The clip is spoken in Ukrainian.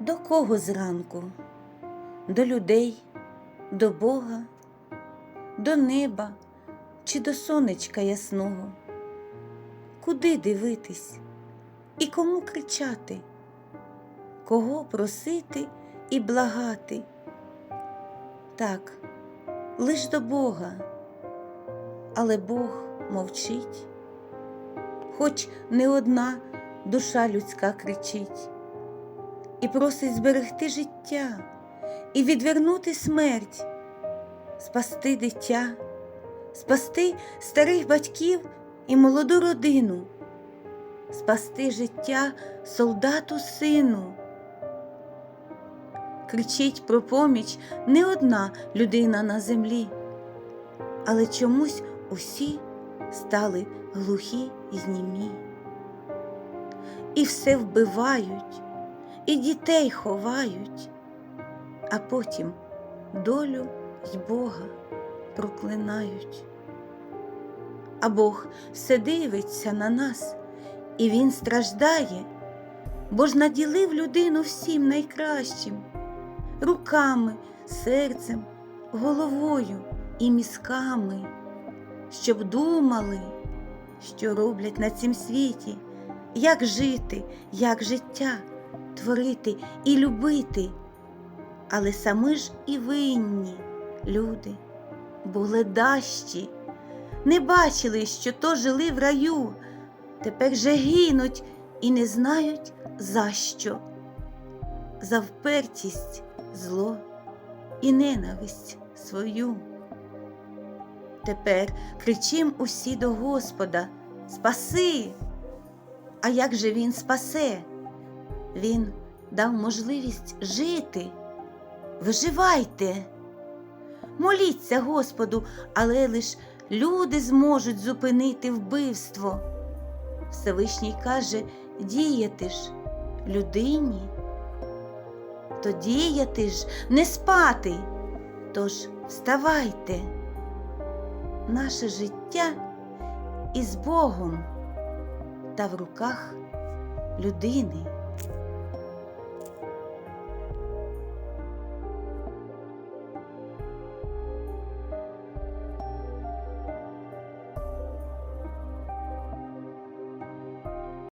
До кого зранку? До людей, до Бога, до неба чи до сонечка ясного? Куди дивитись і кому кричати? Кого просити і благати? Так, лиш до Бога, але Бог мовчить, хоч не одна душа людська кричить і просить зберегти життя і відвернути смерть, спасти дитя, спасти старих батьків і молоду родину, спасти життя солдату сину. Кричить про поміч не одна людина на землі, але чомусь усі стали глухі й німі. І все вбивають, і дітей ховають, а потім долю й Бога проклинають. А Бог все дивиться на нас, і Він страждає, бо ж наділив людину всім найкращим руками, серцем, головою і мізками, щоб думали, що роблять на цім світі, як жити, як життя творити і любити, але самі ж і винні люди були дащі, не бачили, що то жили в раю, тепер же гинуть і не знають за що. За впертість зло і ненависть свою. Тепер кричим усі до Господа Спаси! А як же Він спасе? Він дав можливість жити. Виживайте, моліться Господу, але лиш люди зможуть зупинити вбивство. Всевишній каже діяти ж людині. То діяти ж не спати. Тож вставайте. Наше життя із Богом та в руках людини.